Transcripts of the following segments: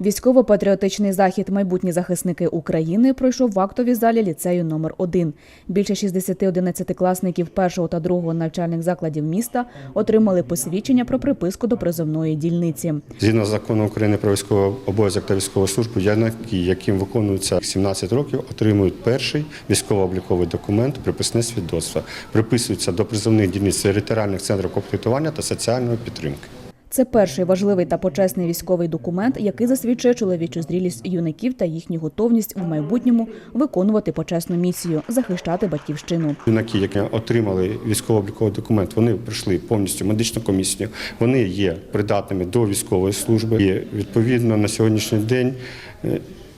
Військово-патріотичний захід Майбутні захисники України пройшов в актовій залі ліцею номер 1 Більше 60 одинадцятикласників першого та другого навчальних закладів міста отримали посвідчення про приписку до призовної дільниці. Згідно закону України про військовий обов'язок та військову службу, юнаки, яким виконується 17 років, отримують перший військово-обліковий документ, приписне свідоцтво. Приписуються до призовних дільниць територіальних центрів комплектування та соціальної підтримки. Це перший важливий та почесний військовий документ, який засвідчує чоловічу зрілість юнаків та їхню готовність в майбутньому виконувати почесну місію захищати батьківщину. Юнаки, які отримали військово-обліковий документ, вони пройшли повністю медичну комісію. Вони є придатними до військової служби. І відповідно на сьогоднішній день.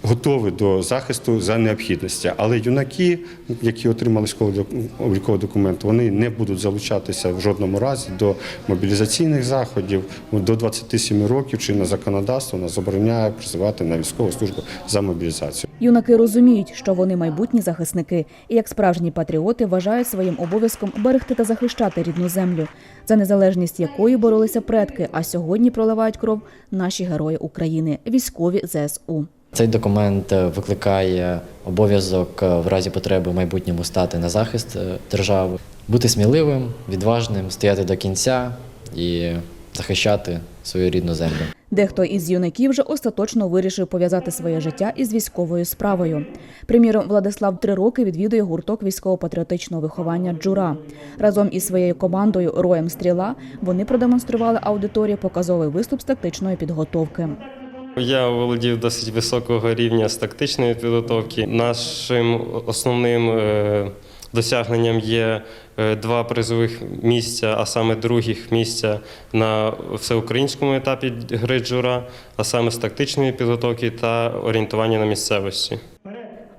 Готові до захисту за необхідності, але юнаки, які отримали військово-обліковий документ, вони не будуть залучатися в жодному разі до мобілізаційних заходів. До 27 років чинне законодавство нас забороняє призивати на військову службу за мобілізацію. Юнаки розуміють, що вони майбутні захисники, і як справжні патріоти вважають своїм обов'язком берегти та захищати рідну землю, за незалежність якої боролися предки, а сьогодні проливають кров наші герої України, військові ЗСУ. Цей документ е, викликає обов'язок е, в разі потреби в майбутньому стати на захист е, держави, бути сміливим, відважним, стояти до кінця і захищати свою рідну землю. Дехто із юнаків вже остаточно вирішив пов'язати своє життя із військовою справою. Приміром, Владислав три роки відвідує гурток військово-патріотичного виховання Джура. Разом із своєю командою Роєм Стріла вони продемонстрували аудиторії показовий виступ з тактичної підготовки. Я володів досить високого рівня з тактичної підготовки. Нашим основним е, досягненням є е, два призових місця, а саме других місця на всеукраїнському етапі гри джура, а саме з тактичної підготовки та орієнтування на місцевості.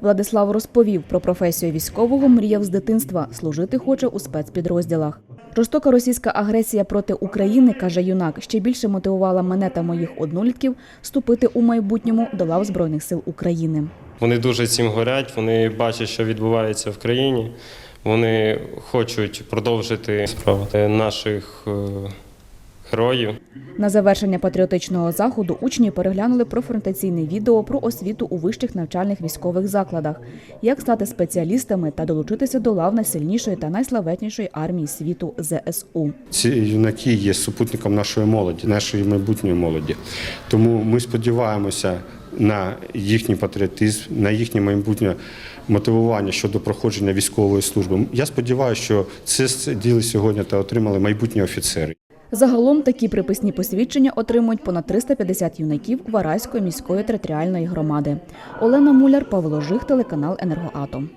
Владислав розповів про професію військового, мріяв з дитинства, служити хоче у спецпідрозділах. Жорстока російська агресія проти України, каже юнак, ще більше мотивувала мене та моїх однолітків вступити у майбутньому до лав Збройних сил України. Вони дуже цим горять, вони бачать, що відбувається в країні. Вони хочуть продовжити справу е, наших героїв. На завершення патріотичного заходу учні переглянули профронтаційне відео про освіту у вищих навчальних військових закладах, як стати спеціалістами та долучитися до лав найсильнішої та найславетнішої армії світу ЗСУ. Ці юнаки є супутником нашої молоді, нашої майбутньої молоді. Тому ми сподіваємося на їхній патріотизм, на їхнє майбутнє мотивування щодо проходження військової служби. Я сподіваюся, що це діли сьогодні та отримали майбутні офіцери. Загалом такі приписні посвідчення отримують понад 350 юнаків Вараської міської територіальної громади. Олена Муляр, Павло Жих, телеканал Енергоатом.